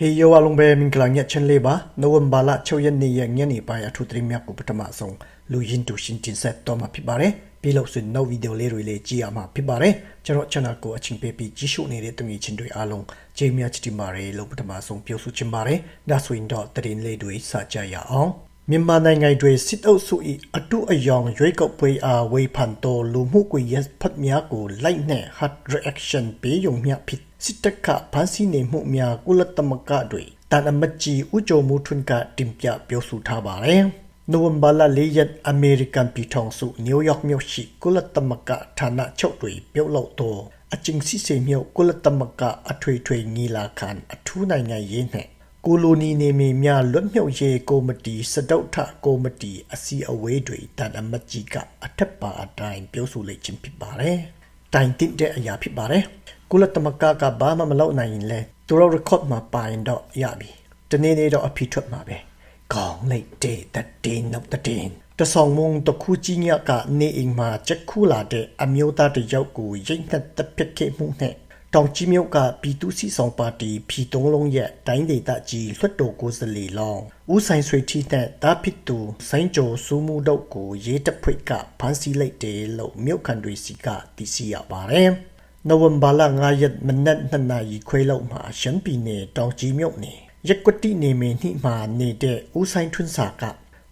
ဟေယောအလုံးပဲမင်္ဂလာညချင်လေးပါနိုဝင်ဘာလ6ရက်နေ့ရဲ့ညနေပိုင်းအထူးသတင်းများကိုပထမဆုံးလူရင်းတူရှင်းတင်ဆက်တော့မှာဖြစ်ပါတယ်ပြီးလို့ဆိုနောက်ဗီဒီယိုလေးတွေလေးကြည့်ရမှာဖြစ်ပါတယ်ကျွန်တော် channel ကိုအချင်းပေးပြီးကြည့်ရှုနေတဲ့သူငယ်ချင်းတွေအားလုံးကြိမ်များချစ်တင်ပါတယ်လို့ပထမဆုံးပြောဆိုချင်ပါတယ်ဒါဆိုရင်တော့သတင်းလေးတွေစကြရအောင် မြန်မာနိုင်ငံတွင်စစ်အုပ်စု၏အတုအယောင်ရွေးကောက်ပွဲအားဝေဖန်တော်လူမှုကွန်ရက်ဖတ်များကိုလိုက်နှင့် hard reaction ပေးယုံမြဖြစ်စစ်တပ်ကဖမ်းဆီးနေမှုများကုလသမဂ္ဂတွင်တန်အမတ်ကြီးဦးကျော်မိုးထွန်းကတင်ပြပြောဆိုထားပါတယ်။နိုဝင်ဘာလ၄ရက်အမေရိကန်ပြည်ထောင်စုနယူးယောက်မြို့ရှိကုလသမဂ္ဂဌာနချုပ်တွင်ပြုလုပ်သောအကျဉ်းစစ်ဆေးမြို့ကုလသမဂ္ဂအထွေထွေညီလာခံအထူးနိုင်ငံရေးနှင့် ကိုလိုနီနေမီများလွတ်မြောက်ရေးကော်မတီစတုထကော်မတီအစည်းအဝေးတွင်တန်အမတ်ကြီးကအထက်ပါအတိုင်းပြောဆိုလိုက်ခြင်းဖြစ်ပါတယ်။တိုင်တင်တဲ့အရာဖြစ်ပါတယ်။ကုလသမဂ္ဂကဘာမှမလုပ်နိုင်ရင်လဲသူတို့ record မှာပါရင်တော့ရပြီ။ဒီနေ့နေ့တော့အဖြစ်ထွက်မှာပဲ။ကောင်းလိုက်တဲ့တဲ့တင်နောက်တဲ့တင်တဆောင်မုံတခုကြီးညကနေအိမ်မှာချက်ခူလာတဲ့အမျိုးသားတယောက်ကိုရိတ်နှက်တပ်ပစ်ခဲ့မှုနဲ့ တောင်ကြီးမြို့ကပြည်သူ့စီဆောင်ပါတီဖြီတုံးလုံးရဲ့တိုင်းဒေသကြီးလွှတ်တော်ကိုယ်စားလှယ်လောင်းဦးဆိုင်ဆွေထီနဲ့တာဖစ်တူဆိုင်းကျော်စူးမှုတို့ကိုရေးတပ်ဖွဲ့ကဖမ်းဆီးလိုက်တယ်လို့မြို့ခံတွေစီကသိရှိရပါတယ်။နိုဝင်ဘာလ9ရက်မနက်2နာရီခွဲလောက်မှာရှမ်းပြည်နယ်တောင်ကြီးမြို့နယ်ရက်ကွတိနေမင်းနှိမှာနေတဲ့ဦးဆိုင်ထွန်းစာက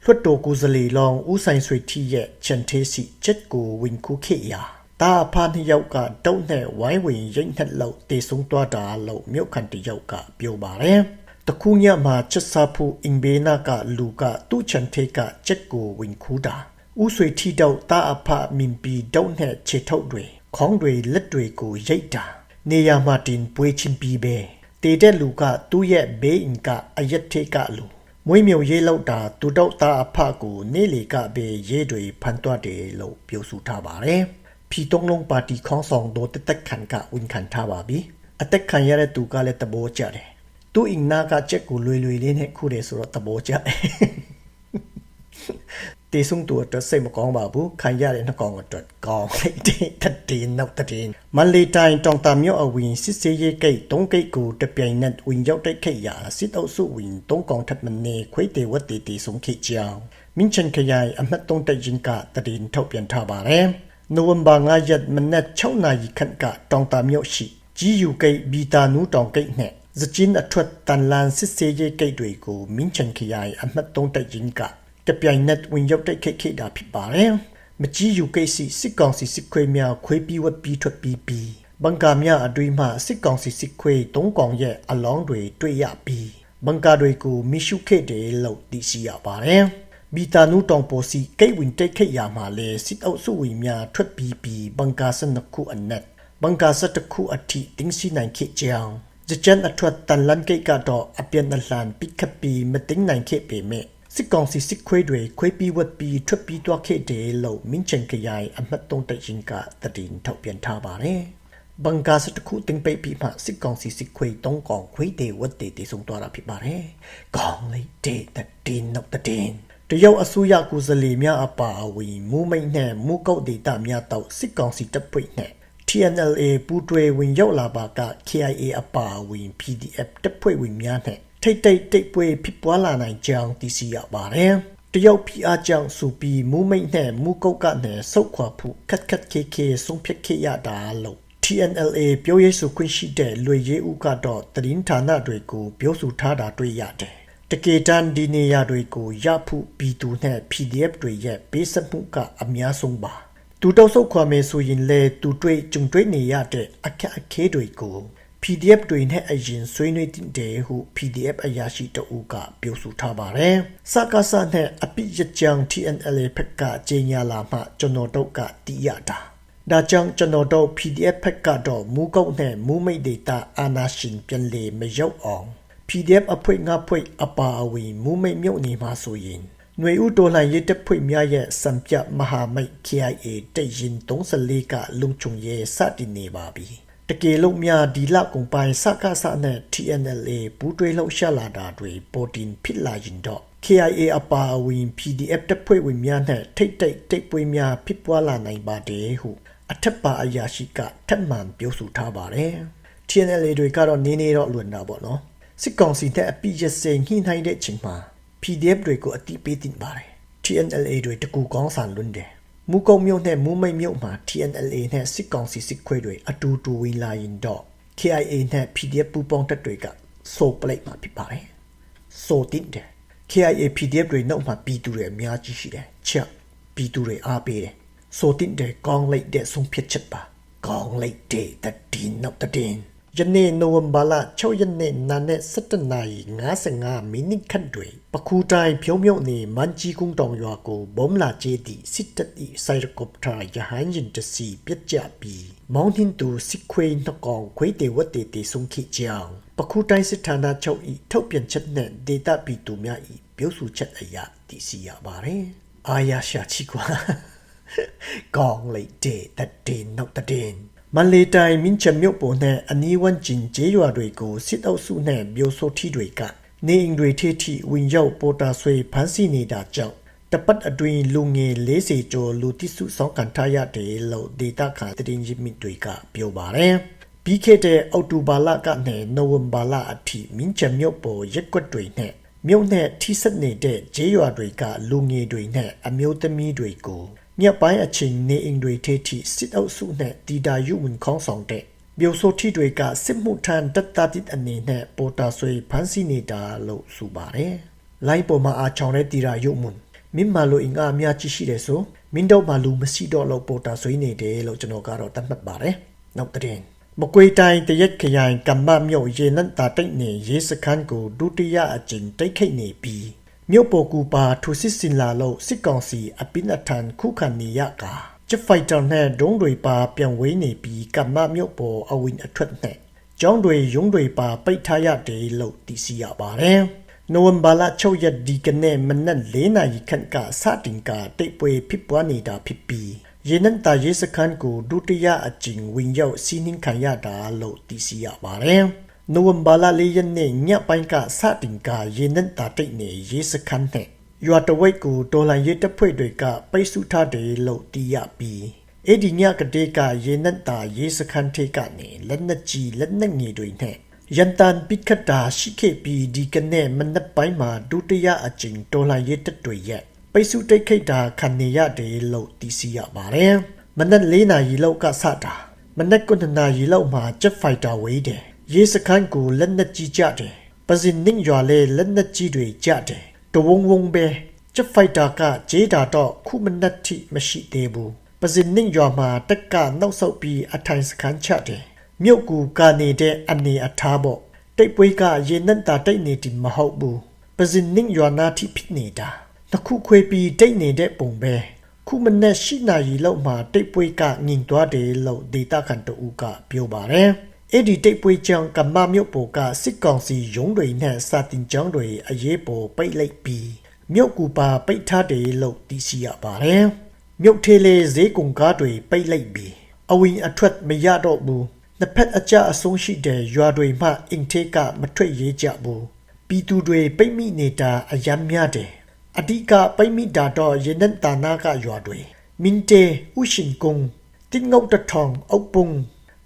လွှတ်တော်ကိုယ်စားလှယ်လောင်းဦးဆိုင်ဆွေထီရဲ့ချန်သေးစီချက်ကိုဝင်ခုခေရာ တာဖာနှစ်ယောက်ကတုံးနဲ့ဝိုင်းဝင်ရိတ်နှက်လောက်တေဆုံးသွားတာလို့မြို့ခံတယောက်ကပြောပါတယ်။တခုညမှာချက်စားဖို့အင်ဘေနာကလူကသူ့ချန်သေးကချက်ကိုဝင်ခူးတာဥဆွေထီတော့တာအဖမင်ပီတုံးနဲ့ခြေထုတ်တွေခေါင်းတွေလက်တွေကိုရိတ်တာနေရာမှာတင်ပွေးချင်းပြီးပဲတေတဲ့လူကသူ့ရဲ့ဘေးအင်ကအရက်သေးကလူမွေးမြုံရေးလောက်တာသူတော့တာအဖကိုနေလေကပဲရေးတွေဖန်သွားတယ်လို့ပြောဆိုထားပါတယ်။ ဖြီတုံးလုံးပါတီခေါင်းဆောင်တို့တက်တက်ခံကဝန်ခံထားပါပြီအသက်ခံရတဲ့သူကလည်းတဘောကြတယ်သူ့အင်နာကချက်ကိုလွယ်လွယ်လေးနဲ့ခုတယ်ဆိုတော့တဘောကြတယ်တေဆုံတူအတွက်စိတ်မကောင်းပါဘူးခံရတဲ့နှကောင်အတွက်ကောင်းလိုက်တဲ့တည်နောက်တည်မန်လေးတိုင်းတောင်တာမြို့အဝင်စစ်စေးရေးကိတ်တုံးကိတ်ကိုတပြိုင်နက်ဝင်ရောက်တဲ့ခိတ်ရာစစ်အုပ်စုဝင်တုံးကောင်ထပ်မနေခွေးတေဝတ်တေတေဆုံခိတ်ကြောင်မင်းချန်ခရိုင်အမှတ်တုံးတရင်ကတည်ထုတ်ပြန်ထားပါတယ် နိုဝင်ဘာ9ရက်မနက်6နာရီခန့်ကတောင်တာမြို့ရှိကြီးယူကိတ်ဘီတာနူးတောင်ကိတ်နဲ့ဇကျင်းအထွတ်တန်လန်စစ်စေးရေးကိတ်တွေကိုမင်းချန်ခရိုင်အမှတ်3တိုက်ရင်ကတပြိုင်နက်ဝင်ရောက်တဲ့ခိတ်ခိတ်တာဖြစ်ပါတယ်။မကြီးယူကိတ်စီစစ်ကောင်စီစစ်ခွေးများခွေးပြီးဝတ်ပြီးထွက်ပြီးပြီးဘန်ကာများအတွင်းမှစစ်ကောင်စီစစ်ခွေး၃ကောင်ရဲ့အလောင်းတွေတွေ့ရပြီးဘန်ကာတွေကိုမိရှုခဲ့တယ်လို့သိရှိရပါတယ်။ ဘီတာနူတောင်ပေါ်စီကိတ်ဝင်တိတ်ခိတ်ရမှာလေစစ်အုပ်စုဝင်များထွက်ပြီးပြီးဘန်ကာစနခုအနက်ဘန်ကာစတခုအထိတင်းစီနိုင်ခေကြောင်ဂျချန်အထွတ်တန်လန်ကိတ်ကတော့အပြန်အလှန်ပိကပီမတင်းနိုင်ခေပေမဲ့စစ်ကောင်စီစစ်ခွေးတွေခွေးပြီးဝတ်ပြီးထွက်ပြီးသွားခဲ့တယ်လို့မင်းချန်ခရိုင်အမှတ်3တရင်ကတည်င်းထုတ်ပြန်ထားပါတယ်ဘန်ကာစတခုတင်ပိတ်ပြီးမှစစ်ကောင်စီစစ်ခွေးတုံးကောင်ခွေးတွေဝတ်တွေတည်ဆုံသွားတာဖြစ်ပါတယ်။ကောင်းလိုက်တဲ့တည်နောက်တည်တ ရုတ်အစိုးရကိုယ်စားလှယ်များအပါအဝင်မူမိတ်နဲ့မူကုတ်ဒေတာများတော့စစ်ကောင်စီတပ်ဖွဲ့နဲ့ TNLA ပူးတွဲဝင်ရောက်လာပါက KIA အပါအဝင် PDF တပ်ဖွဲ့ဝင်များနဲ့ထိတ်တိတ်တိတ်ပွဲဖြစ်ပွားလာနိုင်ကြောင်းသိရှိရပါတယ်။တရုတ်ဖိအားကြောင့်စူပီမူမိတ်နဲ့မူကုတ်ကနဲ့ဆုတ်ခွာဖို့ခက်ခက်ခဲခဲဆုံးဖြတ်ခဲ့ရတာလို့ TNLA ပြောရေးဆိုခွင့်ရှိတဲ့လွေရေးဦးကတော့သတင်းဌာနတွေကိုပြောဆိုထားတာတွေ့ရတယ် တကယ်တမ်းဒီနေရာတွေကိုရဖို့ပြည်သူနဲ့ PDF တွေရဲ့ပေးစမှုကအများဆုံးပါသူတောက်ဆုတ်ခွာမယ်ဆိုရင်လေသူတွေ့ကြုံတွေ့နေရတဲ့အခက်အခဲတွေကို PDF တွေနဲ့အရင်ဆွေးနွေးတင်တယ်ဟု PDF အရာရှိတအုပ်ကပြောဆိုထားပါတယ်။စကားစနဲ့အပိယချံ TNL ဖက်ကကြေညာလာမှကျွန်တော်တို့ကသိရတာ။ဒါကြောင့်ကျွန်တော်တို့ PDF ဖက်ကတော့မူကုတ်နဲ့မူမိတ်ဒေတာအာနာရှင်ပြန်လေမရောက်အောင် PDF အဖွဲ့ငါဖွဲ့အပါအဝင်မူမိတ်မြုပ်နေမှာဆိုရင်ຫນွေဥတော်လှန်ရေးတပ်ဖွဲ့များရဲ့စံပြမဟာမိတ် KIA တပ်ရင်34ကလုံခြုံရေးစတင်နေပါပြီတကယ်လို့များဒီလကုန်ပိုင်းစကားစနဲ့ TNLA ပူးတွဲလှုပ်ရှားလာတာတွေပေါ်တင်ဖြစ်လာရင်တော့ KIA အပါအဝင် PDF တပ်ဖွဲ့ဝင်များနဲ့ထိတ်တိတ်တိတ်ပွဲများဖြစ်ပွားလာနိုင်ပါတယ်ဟုအထက်ပါအရာရှိကထပ်မံပြောဆိုထားပါတယ် TNLA တွေကတော့နင်းနေတော့လွန်တာပေါ့နော် စစ်ကောင်စီနဲ့အပိရစင်ညှိနှိုင်းတဲ့အချိန်မှာ PDF တွေကိုအတိပေးတင်ပါတယ် TNLA တွေတကူကောင်းဆန်လွန်းတယ်မူကုံမြို့နဲ့မူမိတ်မြို့မှာ TNLA နဲ့စစ်ကောင်စီစစ်ခွေးတွေအတူတူဝင်လာရင်တော့ KIA နဲ့ PDF ပူးပေါင်းတပ်တွေကစိုးပလိုက်မှာဖြစ်ပါတယ်စိုးတင်တယ် KIA PDF တွေနောက်မှာပြည်သူတွေအများကြီးရှိတယ်ချက်ပြည်သူတွေအားပေးတယ်စိုးတင်တယ်ကောင်းလိုက်တဲ့ဆုံးဖြတ်ချက်ပါကောင်းလိုက်တဲ့တည်နောက်တည် ယနေ့နိုဝင်ဘာလ6ရက်နေ့နာနဲ့17နာရီ55မိနစ်ခန့်တွင်ပခုတိုင်းဖြုံးမြုပ်နေမန်ကြီးကုန်းတောင်ရွာကိုဘုံလာကျေးသည့်စစ်တပ်၏စိုက်ကော်ပတာရဟန်းရင်တစီပြက်ကြပြီးမောင်းနှင်းသူစစ်ခွေးနှကောင်ခွေးတေဝတ်တေတေဆုံးခိကြောင်ပခုတိုင်းစစ်ဌာနချုပ်၏ထုတ်ပြန်ချက်နှင့်ဒေတာပီတူများ၏ပြောဆိုချက်အရသိရှိရပါသည်အာယာရှာချီကွာကောင်းလိုက်တဲ့တည်နောက်တည် မန်လေးတိုင်းမင်းချမြို့ပေါ်နဲ့အနီးဝန်းကျင်ကျေးရွာတွေကိုစစ်အုပ်စုနဲ့မျိုးဆိုထီတွေကနေအိမ်တွေထိထိဝင်ရောက်ပေါ်တာဆွေဖမ်းဆီးနေတာကြောင့်တပတ်အတွင်းလူငယ်40ကျော်လူတိစုဆောင်ကန်ထားရတယ်လို့ဒေတာခါတရင်ရစ်မြစ်တွေကပြောပါတယ်ပြီးခဲ့တဲ့အောက်တိုဘာလကနေနိုဝင်ဘာလအထိမင်းချမြို့ပေါ်ရက်ကွက်တွေနဲ့မြို့နဲ့ထိစပ်နေတဲ့ဂျေးရွာတွေကလူငယ်တွေနဲ့အမျိုးသမီးတွေကို မြက်ပိုင်းအချိန်နေအိမ်တွေထိထိစစ်အုပ်စုနဲ့တီတာယူဝင်ခေါင်းဆောင်တဲ့မျိုးဆိုထီတွေကစစ်မှုထမ်းတပ်သားတစ်အနေနဲ့ပေါ်တာဆွေဖမ်းဆီးနေတာလို့ဆိုပါတယ်။လိုင်းပေါ်မှာအားချောင်းတဲ့တီတာယူမွန်မင်းမလိုအင်အားအများကြီးရှိတယ်ဆိုမင်းတို့မှလူမရှိတော့လို့ပေါ်တာဆွေနေတယ်လို့ကျွန်တော်ကတော့သတ်မှတ်ပါတယ်။နောက်တဲ့မကွေတိုင်းတရက်ခရိုင်ကမ္မမြို့ရေနံတာတိတ်နေရေစခန်းကိုဒုတိယအကြိမ်တိတ်ခိတ်နေပြီး မြို့ပေါ်ကူပါထူစစ်စင်လာလို့စစ်ကောင်စီအပိနထန်ခုခံနေရကာဂျက်ဖိုက်တာနဲ့ဒုံးတွေပါပြန်ဝေးနေပြီးကမ္မမြို့ပေါ်အဝင်အထွက်နဲ့ကျောင်းတွေရုံးတွေပါပိတ်ထားရတယ်လို့သိရှိရပါတယ်။နိုဝင်ဘာလ6ရက်ဒီကနေ့မနက်၄နာရီခန့်ကစတင်ကတိတ်ပွဲဖြစ်ပွားနေတာဖြစ်ပြီးရေနံတာရေစခန်းကိုဒုတိယအကြိမ်ဝင်ရောက်စီးနှင်းခံရတာလို့သိရှိရပါတယ်။ နိုဝင်ဘာလ၄ရက်နေ့ညပိုင်းကစတင်ကရေနံတာတိတ်နေရေစခန်းနဲ့ရွာတဝိတ်ကိုဒေါ်လာရေးတပ်ဖွဲ့တွေကပိတ်ဆို့ထားတယ်လို့သိရပြီးအဲ့ဒီညကတည်းကရေနံတာရေစခန်းထိကနေလက်နက်ကြီးလက်နက်ငယ်တွေနဲ့ရန်တန်ပိခတ်တာရှိခဲ့ပြီးဒီကနေ့မနက်ပိုင်းမှာဒုတိယအကြိမ်ဒေါ်လာရေးတပ်တွေရဲ့ပိတ်ဆို့တိတ်ခိတ်တာခံနေရတယ်လို့သိရှိရပါတယ်မနက်၄နာရီလောက်ကစတာမနက်9နာရီလောက်မှာဂျက်ဖိုက်တာဝေးတယ် ရေစခန်းကိုလက်နက်ကြီးကြတယ်ပဇင်နင်းရွာလေလက်နက်ကြီးတွေကြတယ်တဝုံဝုံပဲချက်ဖိုက်တာကဂျေးတာတော့ခုမနက်ထိမရှိသေးဘူးပဇင်နင်းရွာမှာတက်ကနောက်ဆုတ်ပြီးအထိုင်စခန်းချတယ်မြို့ကူကနေတဲ့အနေအထားပေါ့တိတ်ပွေးကရေနံ့တာတိတ်နေတယ်မဟုတ်ဘူးပဇင်နင်းရွာနာထိဖြစ်နေတာတခုခွေပြီးတိတ်နေတဲ့ပုံပဲခုမနက်ရှိနာရီလောက်မှာတိတ်ပွေးကငင်သွားတယ်လို့ဒေတာခန်တူကပြောပါတယ် အဲ့ဒီတိတ်ပွေးကြောင့်ကမ္မမြို့ပေါ်ကစစ်ကောင်စီရုံးတွေနဲ့စာတင်ကျောင်းတွေအရေးပေါ်ပိတ်လိုက်ပြီးမြို့ကူပါပိတ်ထားတယ်လို့သိရှိရပါတယ်။မြို့ထေလေဈေးကုံကားတွေပိတ်လိုက်ပြီးအဝင်အထွက်မရတော့ဘူး။နှစ်ဖက်အကြအဆုံးရှိတဲ့ရွာတွေမှအင်ထေကမထွက်ရေးကြဘူး။ပြည်သူတွေပိတ်မိနေတာအယမ်းများတယ်။အဓိကပိတ်မိတာတော့ရင်းနှံတာနာကရွာတွေမင်တေဥရှင်ကုံတင်ငုတ်တထောင်အုပ်ပုံ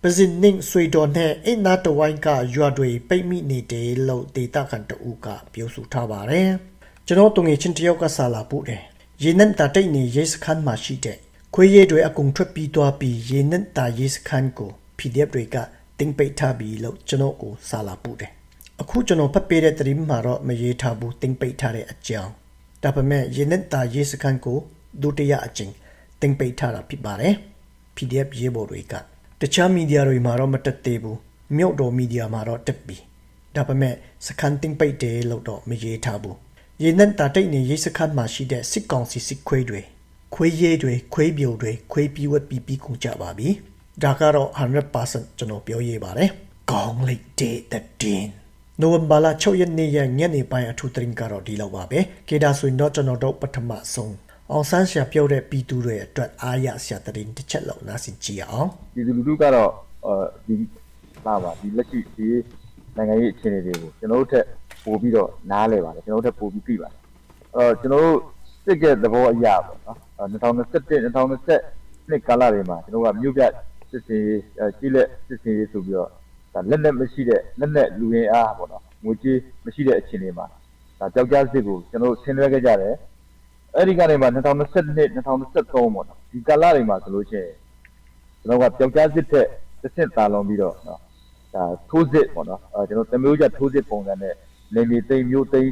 ပဇင်နင်းဆွေတော်နဲ့အင်းနာတဝိုင်းကရွာတွေပိတ်မိနေတယ်လို့ဒေတာခန်တူကပြောဆိုထားပါတယ်ကျွန်တော်တုံငယ်ချင်းတယောက်ကဆာလာပို့တယ်ရေနံတာတိတ်နေရေစခန်းမှာရှိတဲ့ခွေးရည်တွေအကုန်ထွက်ပြီးသွားပြီးရေနံတာရေစခန်းကို PDF တွေကတင်ပိတ်ထားပြီးလို့ကျွန်တော်ကိုဆာလာပို့တယ်အခုကျွန်တော်ဖတ်ပေးတဲ့သတင်းမှာတော့မရေးထားဘူးတင်ပိတ်ထားတဲ့အကြောင်းဒါပေမဲ့ရေနံတာရေစခန်းကိုဒုတိယအကြိမ်တင်ပိတ်ထားတာဖြစ်ပါတယ် PDF ရေးပေါ်တွေက တခြားမီဒီယာတွေမှာတော့မတက်သေးဘူးမြို့တော်မီဒီယာမှာတော့တက်ပြီဒါပေမဲ့စကန်တင်ပိတ်တယ်လို့တော့မရေးထားဘူးရေနံတာတိတ်နေရေးစခန်းမှာရှိတဲ့စစ်ကောင်စီစစ်ခွေးတွေခွေးရဲတွေခွေးပြိုတွေခွေးပြီးဝက်ပြီးပြီးကုန်ကြပါပြီဒါကတော့100%ကျွန်တော်ပြောရေးပါတယ်ကောင်းလိုက်တဲ့တဲ့နိုဝင်ဘာလ6ရက်နေ့ရက်ညနေပိုင်းအထူးသတင်းကတော့ဒီလောက်ပါပဲကေဒါဆိုရင်တော့ကျွန်တော်တို့ပထမဆုံး အောင်ဆန်းရှာပြောတဲ့ပြည်သူတွေအတွက်အားရစရာတရင်တစ်ချက်လောက်နားဆင်ကြည့်အောင်ဒီလူလူကတော့အဲဒီလာပါဒီလက်ရှိဒီနိုင်ငံရေးအခြေအနေတွေကိုကျွန်တော်တို့ထက်ပို့ပြီးတော့နားလဲပါတယ်ကျွန်တော်တို့ထက်ပို့ပြီးပြီပါတယ်အဲတော့ကျွန်တော်တို့စစ်တဲ့သဘောအရာပေါ့နော်2021 2020နှစ်ကာလတွေမှာကျွန်တော်ကမြို့ပြစစ်စင်ကြီးလက်စစ်စင်ကြီးဆိုပြီးတော့ဒါလက်လက်မရှိတဲ့လက်လက်လူရင်းအားပေါ့နော်ငွေကြေးမရှိတဲ့အခြေအနေမှာဒါကြောက်ကြစစ်ကိုကျွန်တော်တို့ဆင်းရဲခဲ့ကြတယ် အဲ့ဒီကနေမှ2022 2023ပေါ့နော်ဒီကာလတွေမှာဆိုလို့ရှိရင်ကျွန်တော်ကကြောက်ကြစစ်တဲ့တစ်ဆင့်တာလွန်ပြီးတော့နော်ဒါထိုးစစ်ပေါ့နော်အဲကျွန်တော်တမျိုးကြထိုးစစ်ပုံစံနဲ့နေမီသိမ်မျိုးသိမ်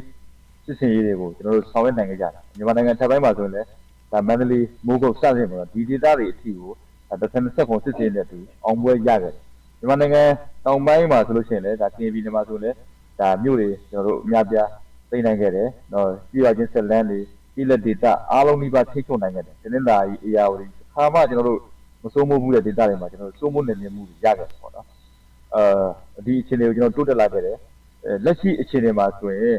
စစ်စင်ရေးတွေကိုကျွန်တော်တို့ဆောင်ရွက်နိုင်ခဲ့ကြတယ်မြန်မာနိုင်ငံထပ်ပိုင်းမှာဆိုရင်လည်းဒါမန္တလေးမိုးကုတ်စသဖြင့်ပေါ့နော်ဒီဒေသတွေအထိကိုဒါတစ်ဆင့်ဆက်ပုံစစ်စင်တဲ့သူအောင်ပွဲရခဲ့တယ်မြန်မာနိုင်ငံတောင်ပိုင်းမှာဆိုလို့ရှိရင်လည်းဒါကင်ပြည်နယ်မှာဆိုလည်းဒါမြို့တွေကျွန်တော်တို့အများပြားသိမ်းနိုင်ခဲ့တယ်။နော်ပြည်ရချင်းဆက်လန်းတွေ ပြည်လက်ဒေတာအားလုံးဒီပါထိချုံနိုင်ခဲ့တယ်။ဒီနေ့လာကြီးအရာဝတီခါမှကျွန်တော်တို့မစိုးမိုးဘူးတဲ့ဒေတာတွေမှာကျွန်တော်တို့စိုးမိုးနေနေမှုတွေရခဲ့တယ်ပေါ့နော်။အဲဒီအခြေအနေကိုကျွန်တော်တိုးတက်လာခဲ့တယ်။အဲလက်ရှိအခြေအနေမှာဆိုရင်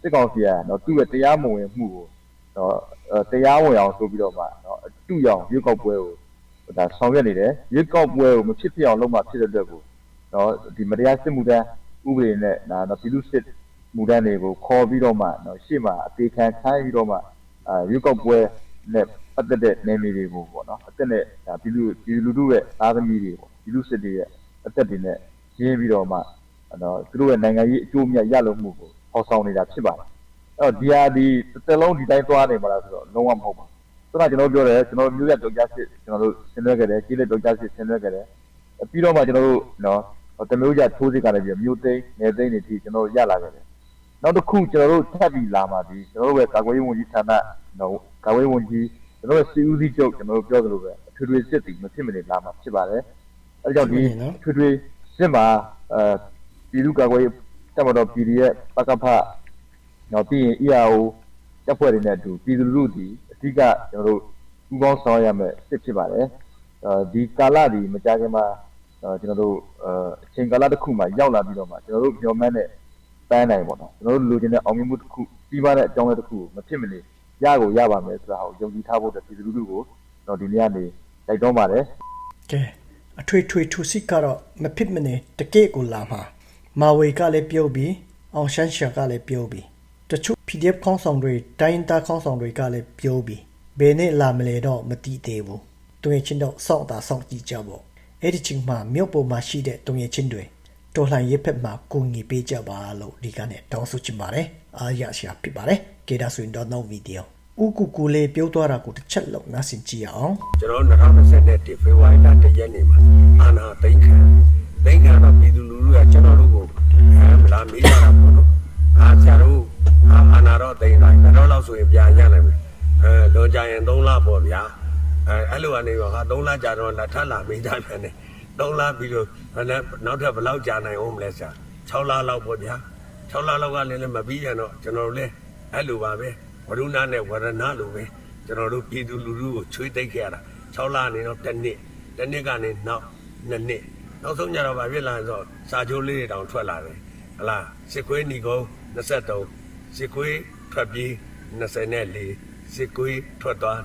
စစ်ကောင်စီကနော်သူ့ရဲ့တရားမဝင်မှုကိုနော်အဲတရားဝင်အောင်ဆိုပြီးတော့မှနော်အတူရောင်ရွေးကောက်ပွဲကိုဒါဆောင်ရွက်နေတယ်ရွေးကောက်ပွဲကိုမဖြစ်ဖြစ်အောင်လုပ်မှဖြစ်တဲ့အတွက်ကိုတော့ဒီမတရားစစ်မှုတန်းဥပဒေနဲ့ဒါတော့ပြည်သူစစ်မှုတန်းတွေကိုခေါ်ပြီးတော့မှတော့ရှေ့မှာအသေးခံခိုင်းပြီးတော့မှ အာရွေးကောက်ပွဲနဲ့ပတ်သက်တဲ့နေမြေတွေကိုပေါ့နော်အသက်နဲ့ဒါပြည်သူပြည်သူလူထုရဲ့သားသမီးတွေပေါ့ပြည်သူစစ်တွေရဲ့အသက်တွေနဲ့ရင်းပြီးတော့မှတော့သူတို့ရဲ့နိုင်ငံရေးအကျိုးအမြတ်ရလို့မှုကိုဟောဆောင်နေတာဖြစ်ပါတယ်အဲ့တော့ဒီဟာဒီတစ်သက်လုံးဒီတိုင်းသွားနေမှာလားဆိုတော့လုံးဝမဟုတ်ပါဘူးဆိုတော့ကျွန်တော်ပြောတယ်ကျွန်တော်မျိုးရပြောကြစစ်ကျွန်တော်တို့ဆင်းရဲခဲ့တယ်ကြီးလက်ပြောကြစစ်ဆင်းရဲခဲ့တယ်ပြီးတော့မှကျွန်တော်တို့နော်တမျိုးကြထိုးစစ်ကလည်းပြီးမြို့သိမ်းနယ်သိမ်းတွေထိကျွန်တော်တို့ရလာခဲ့တယ် နောက်တစ်ခုကျွန်တော်တို့ထပ်ပြီးလာမှဒီကျွန်တော်တို့ရဲ့ကာကွယ်ရေးဝန်ကြီးဌာနနော်ကာကွယ်ရေးဝန်ကြီးကျွန်တော်တို့စီဦးစီးချုပ်ကျွန်တော်တို့ပြောသလိုပဲအထွေထွေစစ်တီမဖြစ်မနေလာမှဖြစ်ပါတယ်အဲကြောင့်ဒီအထွေထွေစစ်မှာအဲပြည်သူ့ကာကွယ်ရေးတပ်မတော် PDF ပကဖနော်ပြီးရင် EAO တပ်ဖွဲ့တွေနဲ့အတူပြည်သူလူထုဒီအဓိကကျွန်တော်တို့ပူးပေါင်းဆောင်ရွက်ရမယ်စစ်ဖြစ်ပါတယ်အဲဒီကာလဒီမကြခင်မှာကျွန်တော်တို့အချိန်ကာလတစ်ခုမှာရောက်လာပြီးတော့မှကျွန်တော်တို့မျှော်မှန်းတဲ့ ပန်းနိုင်ပေါ့နော်ကျွန်တော်တို့လိုချင်တဲ့အောင်မြင်မှုတစ်ခုပြီးပါတဲ့အကြောင်းအရာတစ်ခုကိုမဖြစ်မနေရကိုရပါမယ်ဆိုတာကိုယုံကြည်ထားဖို့အတွက်ပြည်သူလူထုကိုကျွန်တော်ဒီနေ့ကနေတိုက်တွန်းပါတယ်ကဲအထွေထွေထူစစ်ကတော့မဖြစ်မနေတကယ့်ကိုလာမှာမာဝေကလည်းပြုတ်ပြီးအောင်ရှမ်းရှာကလည်းပြုတ်ပြီးတချို့ PDF ခေါင်းဆောင်တွေတိုင်းသားခေါင်းဆောင်တွေကလည်းပြုတ်ပြီးဘယ်နဲ့လာမလဲတော့မသိသေးဘူးတုံရချင်းတော့စောင့်တာစောင့်ကြည့်ကြပေါ့အဲ့ဒီချိန်မှာမြို့ပေါ်မှာရှိတဲ့တုံရချင်းတွေ တော်လှန်ရေးဖက်မှာကိုငီပေးကြပါလို့ဒီကနေ့တောင်းဆိုချင်ပါတယ်အားရရှာဖြစ်ပါတယ်ကေဒါဆိုရင်တော့နောက်ဗီဒီယိုဥကူကူလေးပြောသွားတာကိုတစ်ချက်လောက်နားဆင်ကြည့်အောင်ကျွန်တော်2021ဖေဖော်ဝါရီလ1ရက်နေ့မှာအာနာသိန်းခံသိန်းခံတော့ပြည်သူလူထုကကျွန်တော်တို့ကိုအဲမလားမေးကြတာပေါ့နော်အာဆရာတို့အာအာနာတော့သိန်းတိုင်းတော့လောက်ဆိုရင်ပြန်ရနိုင်မယ်အဲလွန်ကြရင်3လပေါ့ဗျာအဲအဲ့လိုကနေတော့ဟာ3လကြာတော့လက်ထပ်လာမေးကြပြန်တယ် 3လပြီးတော့နောက်ထပ်ဘယ်လောက်ကြာနိုင်အောင်မလဲဆရာ6လလောက်ပေါ့ဗျာ6လလောက်ကလည်းလည်းမပြီးရတော့ကျွန်တော်တို့လည်းအဲ့လိုပါပဲဝရုဏနဲ့ဝရဏလိုပဲကျွန်တော်တို့ပြည်သူလူထုကိုချွေးတိတ်ခဲ့ရတာ6လနေတော့တစ်နှစ်တစ်နှစ်ကနေနောက်နှစ်နှစ်နောက်ဆုံးကြတော့ဗာဖြစ်လာဆိုစာချိုးလေးတွေတောင်ထွက်လာတယ်ဟလားစစ်ခွေးညီကုန်း23စစ်ခွေးထွက်ပြေး24စစ်ခွေးထွက်သွား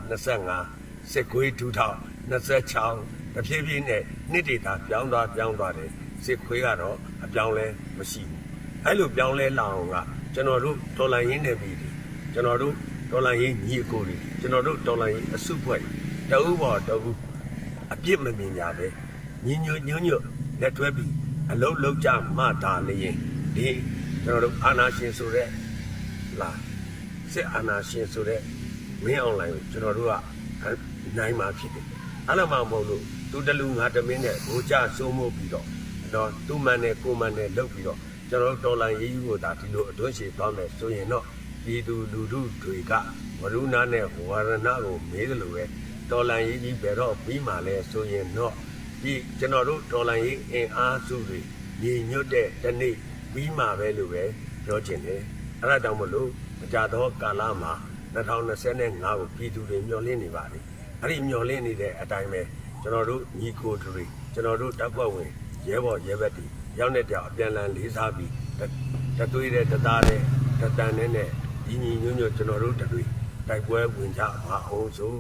25စစ်ခွေးထူထောင်26 တဖြည်းဖြည်းနဲ့နှစ်တွေသာပြောင်းသွားပြောင်းသွားတယ်စစ်ခွေးကတော့အပြောင်းလဲမရှိဘူးအဲ့လိုပြောင်းလဲလာအောင်ကကျွန်တော်တို့တော်လိုင်းရင်းနေပြီကျွန်တော်တို့တော်လိုင်းရင်းညီအကိုတွေကျွန်တော်တို့တော်လိုင်းရင်းအစုဖွဲ့တအုပ်ပေါ်တအုပ်အပြစ်မမြင်ကြပဲညီညွတ်ညွတ်ညွတ်လက်တွဲပြီးအလုံးလုံးကြမှတာလျင်ဒီကျွန်တော်တို့အာနာရှင်ဆိုတဲ့လာစစ်အာနာရှင်ဆိုတဲ့မင်းအွန်လိုင်းကိုကျွန်တော်တို့ကနိုင်မှာဖြစ်တယ်အဲ့လိုမှမဟုတ်လို့ သူတလူငါတမင်းနဲ့ဘိုးကြစိုးမိုးပြီးတော့တော့သူ့မှန်နဲ့ကိုမှန်နဲ့လုပ်ပြီးတော့ကျွန်တော်တို့တော်လိုင်းရေးယူကိုဒါဒီလိုအတွင်းရှည်သွားမယ်ဆိုရင်တော့ပြည်သူလူထုတွေကဝရုဏနဲ့ဝရဏကိုမေးတယ်လို့ပဲတော်လိုင်းရေးကြီးဘယ်တော့ပြီးမှလဲဆိုရင်တော့ဒီကျွန်တော်တို့တော်လိုင်းရေးအင်အားစုတွေညီညွတ်တဲ့တနေ့ပြီးမှပဲလို့ပဲပြောချင်တယ်အဲ့ဒါကြောင့်မလို့မကြတော့ကာလမှာ2025ကိုပြည်သူတွေမျှော်လင့်နေပါလေအဲ့ဒီမျှော်လင့်နေတဲ့အတိုင်းပဲ ကျွန်တော်တို့ညီကိုတွေကျွန်တော်တို့တပ်ဖွဲ့ဝင်ရဲဘော်ရဲဘက်တွေရောက်တဲ့ကြောင်အပြန်လန်လေးစားပြီးတသွေးတဲ့တသားတဲ့တတန်နဲ့နဲ့ညီညီညွတ်ညွတ်ကျွန်တော်တို့တတွေတိုက်ပွဲဝင်ကြပါအောင်ဆို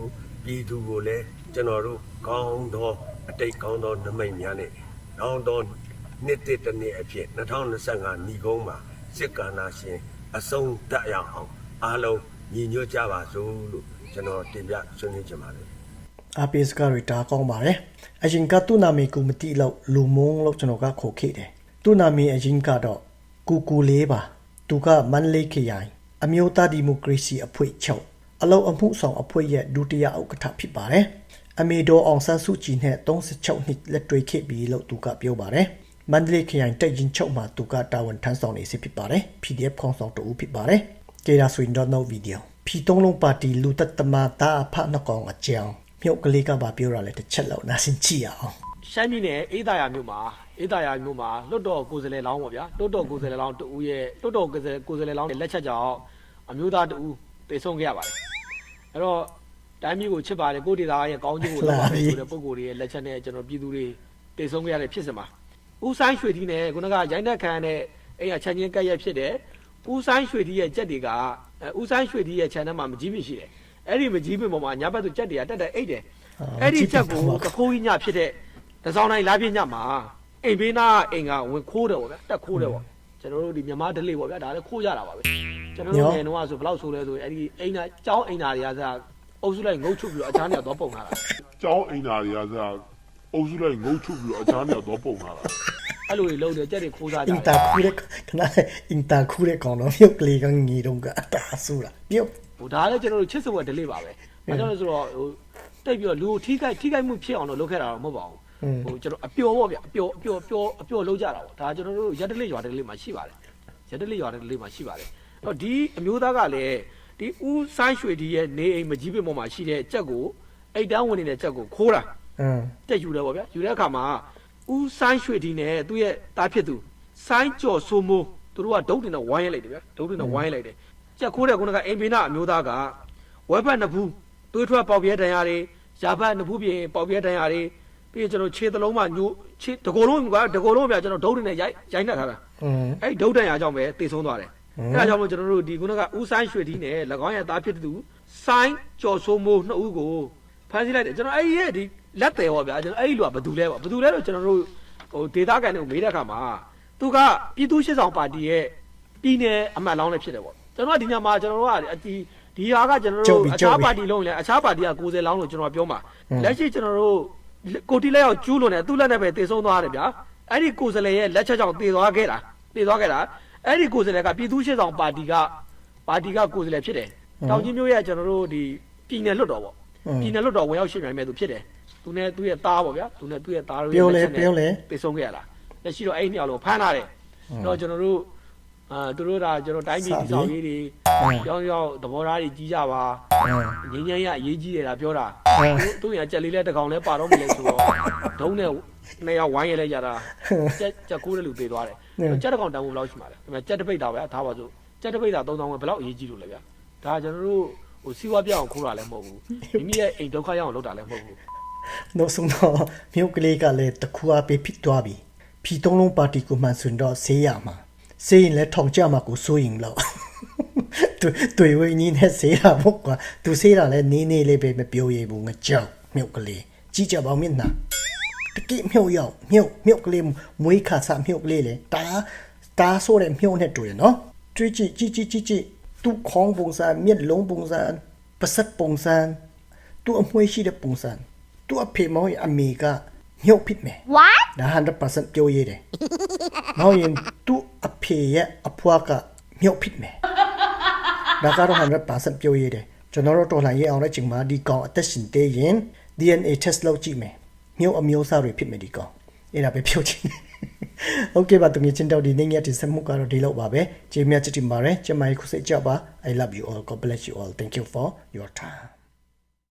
ပြည်သူကိုလည်းကျွန်တော်တို့ကောင်းသောအတိတ်ကောင်းသောနမိတ်များနဲ့တောင်းသောနှစ်တစ်တစ်နှစ်အဖြစ်2025ညီကုန်းမှာစစ်ကာနာရှင်အဆုံးတတ်ရအောင်အားလုံးညီညွတ်ကြပါစို့လို့ကျွန်တော်တင်ပြဆွေးနွေးချင်ပါတယ် အပေးစကားတွေတားကောင်းပါတယ်အရင်ကသူ့နာမည်ကိုမတိလို့လူမုံလို့ကျွန်တော်ကခေါ်ခဲ့တယ်သူ့နာမည်အရင်ကတော့ကူကူလေးပါသူကမန္တလေးခရိုင်အမျိုးသားဒီမိုကရေစီအဖွဲ့ချုပ်အလုံအမှုဆောင်အဖွဲ့ရဲ့ဒုတိယဥက္ကဋ္ဌဖြစ်ပါတယ်အမေတော်အောင်ဆန်းစုကြည်နဲ့36နှစ်လက်တွေ့ခဲ့ပြီးလို့သူကပြောပါတယ်မန္တလေးခရိုင်တက်ရင်ချုပ်မှာသူကတာဝန်ထမ်းဆောင်နေစစ်ဖြစ်ပါတယ် PDF ခေါင်းဆောင်တူဖြစ်ပါတယ်ကြေရာဆွေတော့ no video ဖီတုံးလုံးပါတီလူသက်တမတာအဖနှကောင်အကြောင်း မြုပ်ကလေးကပါပြောရလဲတစ်ချက်လောက်နားဆင်ကြည့်ရအောင်ရှမ်းပြည်နယ်အေးသာယာမြို့မှာအေးသာယာမြို့မှာလွတ်တော်ကိုယ်စားလှယ်လောင်းပေါ့ဗျာလွတ်တော်ကိုယ်စားလှယ်လောင်းတူဦးရဲ့လွတ်တော်ကိုယ်စားလှယ်ကိုယ်စားလှယ်လောင်းရဲ့လက်ချက်ကြောင့်အမျိုးသားတူဦးတေဆုံးခဲ့ရပါတယ်အဲ့တော့တိုင်းပြည်ကိုချစ်ပါတယ်ကိုဒေတာရဲ့ကောင်းကျိုးကိုလုပ်ပါမယ်ဆိုတဲ့ပုံကိုယ်တွေရဲ့လက်ချက်နဲ့ကျွန်တော်ပြည်သူတွေတေဆုံးခဲ့ရတဲ့ဖြစ်စဉ်မှာဦးဆိုင်ရွှေတီနဲ့ခုနကရိုင်းတဲ့ခံတဲ့အိမ်ကချန်ချင်းကက်ရက်ဖြစ်တယ်ဦးဆိုင်ရွှေတီရဲ့ကြက်တွေကအဲဦးဆိုင်ရွှေတီရဲ့ channel မှာမကြီးပြရှိတယ် အဲ့ဒီမကြီးပြပေါ်မှာညာဘက်သူကြက်တွေကတက်တက်အိတ်တယ်အဲ့ဒီကြက်ကိုတခိုးကြီးညဖြစ်တဲ့တစောင်းတိုင်းလာပြညမှာအိမ်ဘေးနာအိမ်ကဝင်ခိုးတယ်ပေါ့ဗျာတက်ခိုးတယ်ပေါ့ကျွန်တော်တို့ဒီမြန်မာဒလေးပေါ့ဗျာဒါလည်းခိုးရတာပါပဲကျွန်တော်တို့ငယ်တော့ဆိုဘယ်လောက်ဆိုလဲဆိုရင်အဲ့ဒီအိမ်နာကျောင်းအိမ်နာတွေကစားအုပ်စုလိုက်ငုတ်ချုပ်ပြီးတော့အချားနဲ့တော့ပုံထားတာကျောင်းအိမ်သားတွေကစားအုပ်စုလိုက်ငုတ်ချုပ်ပြီးတော့အချားနဲ့တော့ပုံလာတာအဲ့လိုတွေလုံးတယ်ကြက်တွေခိုးစားကြအတင်ယ်တာခူတဲ့ခဏအင်တာခူတဲ့ကောင်တော့မြုပ်ကလေးကငီတော့ကအတာဆူတာမြုပ် ဟိုဒါလည်းကျွန်တော်တို့ချစ်စဝက်ဒလေးပါပဲအဲကြောင့်လဲဆိုတော့ဟိုတိတ်ပြီးတော့လူကိုထိခိုက်ထိခိုက်မှုဖြစ်အောင်တော့လုပ်ခဲ့တာတော့မဟုတ်ပါဘူးဟိုကျွန်တော်အပျော်ပေါ့ဗျအပျော်အပျော်အပျော်အပျော်လုပ်ကြတာပေါ့ဒါကျွန်တော်တို့ရက်တလေးရွာတလေးမှာရှိပါတယ်ရက်တလေးရွာတလေးမှာရှိပါတယ်အဲ့တော့ဒီအမျိုးသားကလည်းဒီဦးဆိုင်ရွှေဒီရဲ့နေအိမ်မကြီးပင်ပေါ်မှာရှိတဲ့ကြက်ကိုအိတ်တန်းဝင်နေတဲ့ကြက်ကိုခိုးတာအင်းတက်ယူတယ်ပေါ့ဗျာယူတဲ့အခါမှာဦးဆိုင်ရွှေဒီနဲ့သူ့ရဲ့တားဖြစ်သူဆိုင်းကျော်စိုးမိုးသူတို့ကဒုတ်တင်နဲ့ဝိုင်းရိုက်လိုက်တယ်ဗျာဒုတ်တင်နဲ့ဝိုင်းရိုက်လိုက်တယ် ကြက်ခိုးတဲ့ခုနကအိမ်ပိနာအမျိုးသားကဝက်ဖက်နှစ်ဖူးသွေးထွက်ပေါက်ပြဲတန်ရာတွေရာဖက်နှစ်ဖူးပြင်ပေါက်ပြဲတန်ရာတွေပြီးရင်ကျွန်တော်ခြေသလုံးမှာညိုခြေတကောလုံးကတကောလုံးဗျာကျွန်တော်ဒုတ်တင်နဲ့ရိုက်ရိုက်နှက်ထားတာအင်းအဲ့ဒီဒုတ်တန်ရာကြောင့်ပဲတည်ဆုံးသွားတယ်အဲ့ဒါကြောင့်မို့ကျွန်တော်တို့ဒီခုနကဦးဆိုင်ရွှေဒီနဲ့၎င်းရဲ့တားဖြစ်သူဆိုင်းကျော်စိုးမိုးနှစ်ဦးကိုဖမ်းဆီးလိုက်တယ်ကျွန်တော်အဲ့ဒီရဲ့ဒီလက်တယ်ပေါ့ဗျာကျွန်တော်အဲ့ဒီလူကဘယ်သူလဲပေါ့ဘယ်သူလဲတော့ကျွန်တော်တို့ဟိုဒေတာကန်တွေကိုမေးတဲ့အခါမှာသူကပြည်သူ့ရှစ်ဆောင်ပါတီရဲ့ပြည်နယ်အမတ်လောင်းလည်းဖြစ်တယ်ပေါ့ ကျွန်တော်ကဒီညမှာကျွန်တော်တို့ကအတီဒီဟာကကျွန်တော်တို့အခြားပါတီလုံးလည်းအခြားပါတီက90လောင်းလို့ကျွန်တော်ပြောမှာလက်ရှိကျွန်တော်တို့ကိုတီလက်ရောက်ကျူးလွန်တယ်သူ့လက်နဲ့ပဲတည်ဆုံးသွားတယ်ဗျာအဲ့ဒီကိုယ်စားလှယ်ရဲ့လက်ချက်ကြောင့်တည်သွားခဲ့တာတည်သွားခဲ့တာအဲ့ဒီကိုယ်စားလှယ်ကပြည်သူ့ရှစ်ဆောင်ပါတီကပါတီကကိုယ်စားလှယ်ဖြစ်တယ်တောင်ကြီးမျိုးရဲ့ကျွန်တော်တို့ဒီပြည်နယ်လွတ်တော်ပေါ့ပြည်နယ်လွတ်တော်ဝင်ရောက်ရှင်းပြိုင်မဲ့သူဖြစ်တယ်သူနဲ့သူ့ရဲ့သားပေါ့ဗျာသူနဲ့သူ့ရဲ့သားတို့ရဲ့ပြောလဲလက်ချက်နဲ့ပြောလဲပြေဆုံးခဲ့ရတာလက်ရှိတော့အဲ့ဒီနှစ်ယောက်လုံးဖမ်းထားတယ်တော့ကျွန်တော်တို့ အာသူတို့ဒါကျွန်တော်တိုင်းပြည်တည်ဆောင်ရေးတွေကြောင်းကြောင်းသဘောထားတွေကြီးကြပါအင်းငင်းငင်းရအရေးကြီးတယ်လားပြောတာအင်းသူ့ရကြက်လေးလဲတစ်ကောင်လဲပါတော့မလဲဆိုတော့ဒုံးနဲ့နှစ်ယောက်ဝိုင်းရလဲကြတာကြက်ကြက်ကိုးတဲ့လူသေးသွားတယ်ကြက်တစ်ကောင်တန်ဖို့ဘယ်လောက်ရှိမှာလဲဒါပေမဲ့ကြက်တစ်ပိတ်တာပဲထားပါစို့ကြက်တစ်ပိတ်တာ3000ပဲဘယ်လောက်အရေးကြီးလို့လဲဗျာဒါကျွန်တော်တို့ဟိုစီးပွားပြောင်းအောင်ခိုးတာလည်းမဟုတ်ဘူးမိမိရဲ့အိမ်ဒုက္ခရောက်အောင်လုပ်တာလည်းမဟုတ်ဘူးနောက်ဆုံးတော့မြုပ်ကလေးကလည်းတခုအပေးဖြစ်သွားပြီဖီတုံးလုံးပါတီကိုမှန်ဆွန်တော့ဆေးရမှာ ဆေးရင်လည်းထောင်ကြမှာကိုစိုးရင်လောက်သူတွေ့ဝင်းကြီးနဲ့ဆေးတာပေါ့ကွာသူဆေးတာလည်းနေနေလေးပဲမပြောရဘူးငကြောက်မြုပ်ကလေးကြည့်ကြပါဦးမျက်နှာတကိမြုပ်ရောက်မြုပ်မြုပ်ကလေးမွေးခါစားမြုပ်ကလေးလေတာတာဆိုတဲ့မြုပ်နဲ့တွေ့ရနော်တွေ့ကြည့်ကြည့်ကြည့်ကြည့်ကြည့်သူခေါင်းပုံစံမျက်လုံးပုံစံပစက်ပုံစံသူအမွှေးရှိတဲ့ပုံစံသူအဖေမောင်ရဲ့အမေကမြုပ်ဖြစ်မယ် What? ဒါ100%ပြောရတယ်။မောင်ရင်သူအဖေရဲ့အဖွားကမြုပ်ဖြစ်မယ်။ဒါကတော့100%ပြောရတယ်။ကျွန်တော်တို့တော်လှန်ရေးအောင်တဲ့ချိန်မှာဒီကောင်အသက်ရှင်သေးရင် DNA test လုပ်ကြည့်မယ်။မြုပ်အမျိုးအစားတွေဖြစ်မယ်ဒီကောင်။အဲ့ဒါပဲပြောချင်တယ်။ Okay ပါသူငယ်ချင်းတော့ဒီနေ့ညတင်ဆက်မှုကတော့ဒီလောက်ပါပဲ။ကျေးမြတ်ချစ်တင်ပါတယ်။ကျမကြီးခုစိတ်ကြပါ။ I love you all. God bless you all. Thank you for your time.